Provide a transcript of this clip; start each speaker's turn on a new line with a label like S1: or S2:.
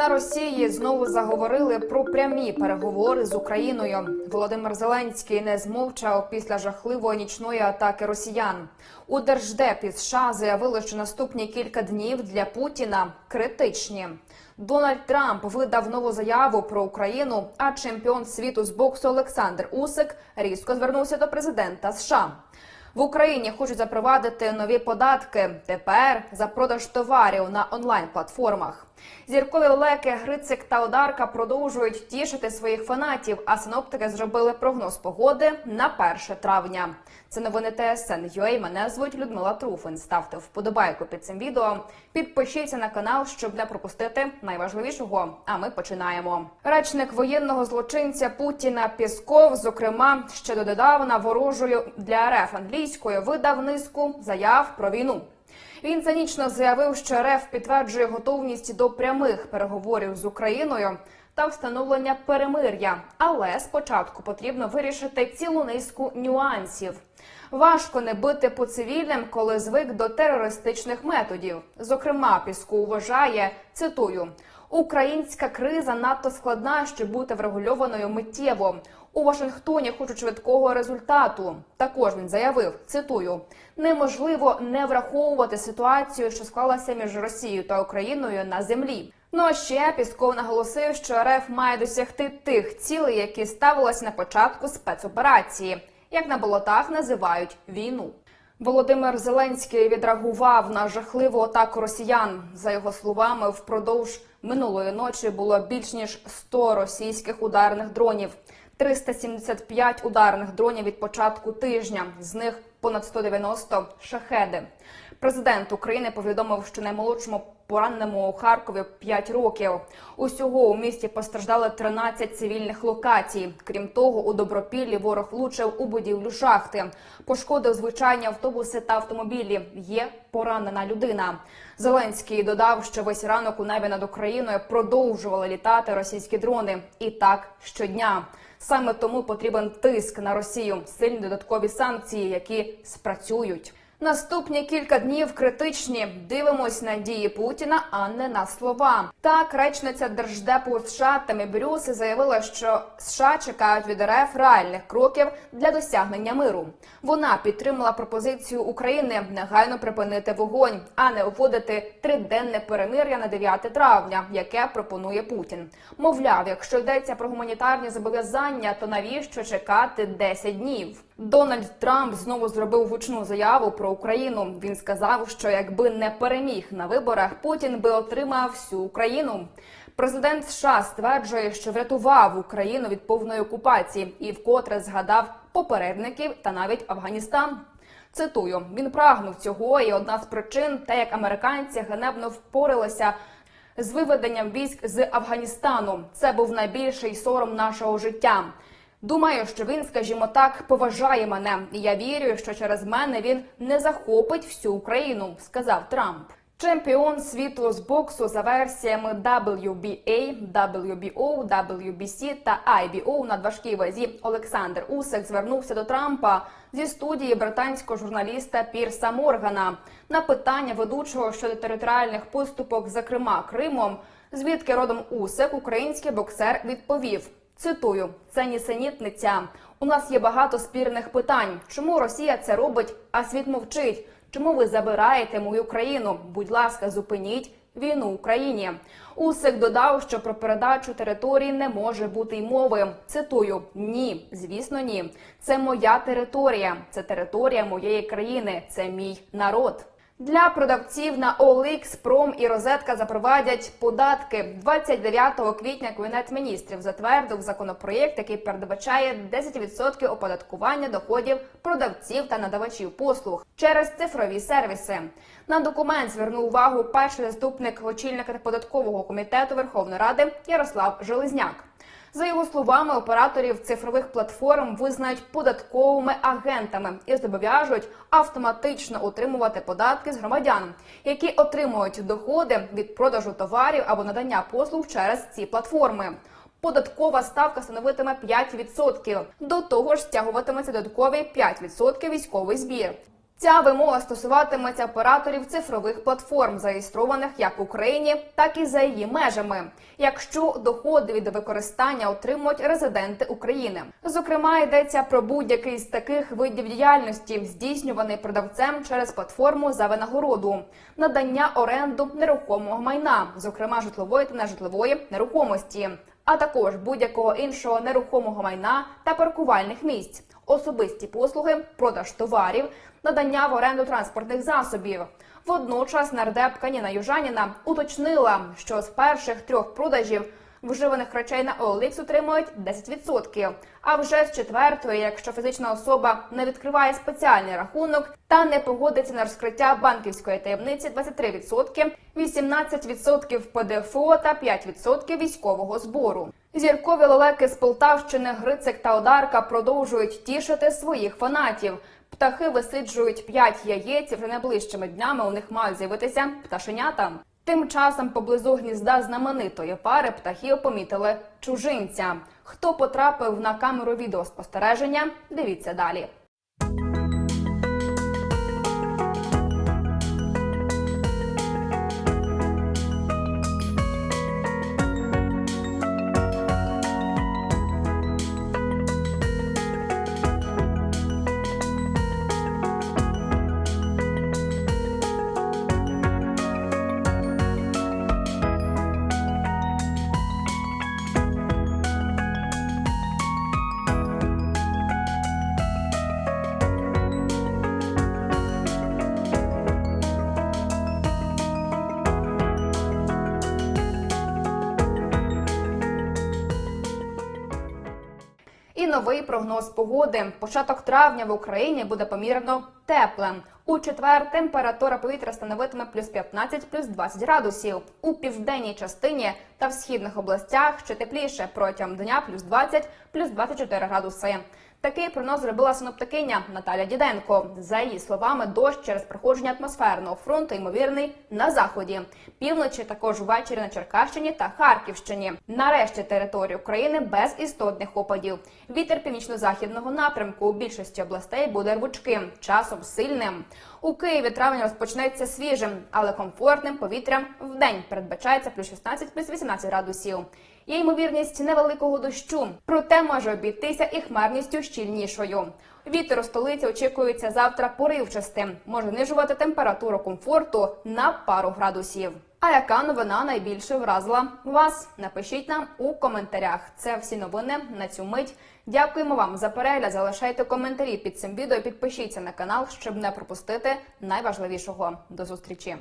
S1: На Росії знову заговорили про прямі переговори з Україною. Володимир Зеленський не змовчав після жахливої нічної атаки росіян. У держдепі США заявили, що наступні кілька днів для Путіна критичні. Дональд Трамп видав нову заяву про Україну. А чемпіон світу з боксу Олександр Усик різко звернувся до президента США. В Україні хочуть запровадити нові податки тепер за продаж товарів на онлайн-платформах. Зіркові леки Грицик та Одарка продовжують тішити своїх фанатів. А синоптики зробили прогноз погоди на 1 травня. Це новини ТСН UA. Мене звуть Людмила Труфин. Ставте вподобайку під цим відео. Підпишіться на канал, щоб не пропустити найважливішого. А ми починаємо. Речник воєнного злочинця Путіна Пісков, зокрема, ще додавна ворожою для РФ англійською видав низку заяв про війну. Він цинічно заявив, що РФ підтверджує готовність до прямих переговорів з Україною та встановлення перемир'я. Але спочатку потрібно вирішити цілу низку нюансів. Важко не бити по цивільним, коли звик до терористичних методів. Зокрема, Піску вважає цитую. Українська криза надто складна, щоб бути врегульованою миттєво. У Вашингтоні хочуть швидкого результату. Також він заявив: цитую: неможливо не враховувати ситуацію, що склалася між Росією та Україною на землі. Ну а ще Пісков наголосив, що РФ має досягти тих цілей, які ставилися на початку спецоперації, як на болотах називають війну. Володимир Зеленський відреагував на жахливу атаку росіян. За його словами, впродовж минулої ночі було більш ніж 100 російських ударних дронів, 375 ударних дронів від початку тижня. З них понад 190 шахеди. Президент України повідомив, що наймолодшому пораненому у Харкові 5 років. Усього у місті постраждали 13 цивільних локацій. Крім того, у Добропіллі ворог влучив у будівлю шахти, пошкодив звичайні автобуси та автомобілі. Є поранена людина. Зеленський додав, що весь ранок у небі над Україною продовжували літати російські дрони, і так щодня. Саме тому потрібен тиск на Росію, сильні додаткові санкції, які спрацюють. Наступні кілька днів критичні. Дивимось на дії Путіна, а не на слова. Так, речниця держдепу США Тамі Брюс заявила, що США чекають від РФ реальних кроків для досягнення миру. Вона підтримала пропозицію України негайно припинити вогонь, а не вводити триденне перемир'я на 9 травня, яке пропонує Путін. Мовляв, якщо йдеться про гуманітарні зобов'язання, то навіщо чекати 10 днів? Дональд Трамп знову зробив гучну заяву про Україну. Він сказав, що якби не переміг на виборах, Путін би отримав всю Україну. Президент США стверджує, що врятував Україну від повної окупації і вкотре згадав попередників та навіть Афганістан. Цитую: він прагнув цього, і одна з причин, те, як американці ганебно впоралися з виведенням військ з Афганістану. Це був найбільший сором нашого життя. Думаю, що він, скажімо так, поважає мене, і я вірю, що через мене він не захопить всю Україну, сказав Трамп. Чемпіон світу з боксу за версіями WBA, WBO, WBC та IBO на важкій вазі Олександр Усик звернувся до Трампа зі студії британського журналіста Пірса Моргана на питання ведучого щодо територіальних поступок, зокрема Кримом, звідки родом Усик, український боксер відповів. Цитую, це нісенітниця. У нас є багато спірних питань. Чому Росія це робить, а світ мовчить? Чому ви забираєте мою країну? Будь ласка, зупиніть війну Україні. Усик додав, що про передачу території не може бути й мови. Цитую: ні, звісно, ні. Це моя територія, це територія моєї країни, це мій народ. Для продавців на OLX, Пром і Розетка запровадять податки. 29 квітня Кабінет міністрів затвердив законопроєкт, який передбачає 10% оподаткування доходів продавців та надавачів послуг через цифрові сервіси. На документ звернув увагу перший заступник очільника податкового комітету Верховної Ради Ярослав Железняк. За його словами, операторів цифрових платформ визнають податковими агентами і зобов'яжуть автоматично отримувати податки з громадян, які отримують доходи від продажу товарів або надання послуг через ці платформи. Податкова ставка становитиме 5%. До того ж, стягуватиметься додаткові 5% військовий збір. Ця вимога стосуватиметься операторів цифрових платформ, зареєстрованих як в Україні, так і за її межами, якщо доходи від використання отримують резиденти України. Зокрема, йдеться про будь-який з таких видів діяльності, здійснюваний продавцем через платформу за винагороду, надання оренду нерухомого майна, зокрема житлової та нежитлової нерухомості, а також будь-якого іншого нерухомого майна та паркувальних місць, особисті послуги, продаж товарів, надання в оренду транспортних засобів. Водночас нардепка Ніна Южаніна уточнила, що з перших трьох продажів вживаних речей на OLX отримують 10%, а вже з четвертої, якщо фізична особа не відкриває спеціальний рахунок та не погодиться на розкриття банківської таємниці 23%, 18% ПДФО та 5% військового збору. Зіркові лелеки з Полтавщини Грицик та Одарка продовжують тішити своїх фанатів. Птахи висиджують 5 яєць, вже найближчими днями у них мають з'явитися пташенята. Тим часом поблизу гнізда знаменитої пари птахів помітили чужинця. Хто потрапив на камеру відеоспостереження? Дивіться далі. І новий прогноз погоди. Початок травня в Україні буде помірно теплим. У четвер температура повітря становитиме плюс 15, плюс 20 градусів. У південній частині та в східних областях ще тепліше протягом дня плюс 20, плюс 24 градуси. Такий прогноз зробила синоптикиня Наталя Діденко. За її словами, дощ через проходження атмосферного фронту ймовірний на заході, півночі також ввечері на Черкащині та Харківщині. Нарешті території України без істотних опадів. Вітер північно-західного напрямку у більшості областей буде рвучким, часом сильним. У Києві травень розпочнеться свіжим, але комфортним повітрям в день передбачається плюс 16, плюс 18 градусів. Є ймовірність невеликого дощу, проте може обійтися і хмарністю щільнішою. Вітер у столиці очікується завтра поривчастим, може знижувати температуру комфорту на пару градусів. А яка новина найбільше вразила вас? Напишіть нам у коментарях. Це всі новини на цю мить. Дякуємо вам за перегляд. Залишайте коментарі під цим відео. Підпишіться на канал, щоб не пропустити найважливішого. До зустрічі.